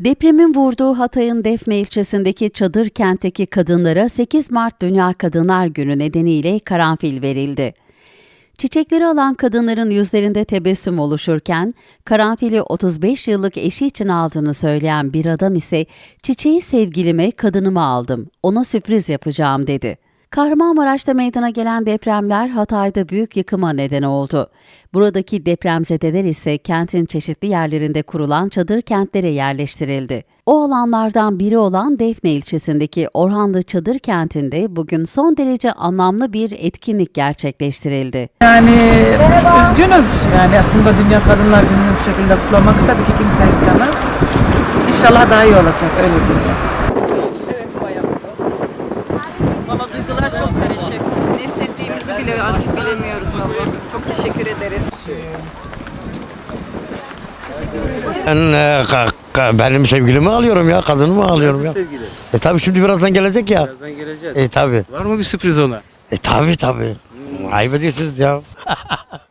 Depremin vurduğu Hatay'ın Defne ilçesindeki çadır kentteki kadınlara 8 Mart Dünya Kadınlar Günü nedeniyle karanfil verildi. Çiçekleri alan kadınların yüzlerinde tebessüm oluşurken, karanfili 35 yıllık eşi için aldığını söyleyen bir adam ise çiçeği sevgilime, kadınıma aldım, ona sürpriz yapacağım dedi. Kahramanmaraş'ta meydana gelen depremler Hatay'da büyük yıkıma neden oldu. Buradaki depremzedeler ise kentin çeşitli yerlerinde kurulan çadır kentlere yerleştirildi. O alanlardan biri olan Defne ilçesindeki Orhanlı Çadır Kenti'nde bugün son derece anlamlı bir etkinlik gerçekleştirildi. Yani üzgünüz. Yani aslında Dünya Kadınlar Günü'nü bu şekilde kutlamak tabii ki kimse istemez. İnşallah daha iyi olacak öyle diyorum. Bile artık bilemiyoruz valla. Çok teşekkür ederiz. Ben e, benim sevgilimi alıyorum ya, kadınımı alıyorum ya. Sevgili. E tabi şimdi birazdan gelecek ya. Birazdan geleceğiz. E tabi. Var mı bir sürpriz ona? E tabi tabi. Ayıp ediyorsunuz ya.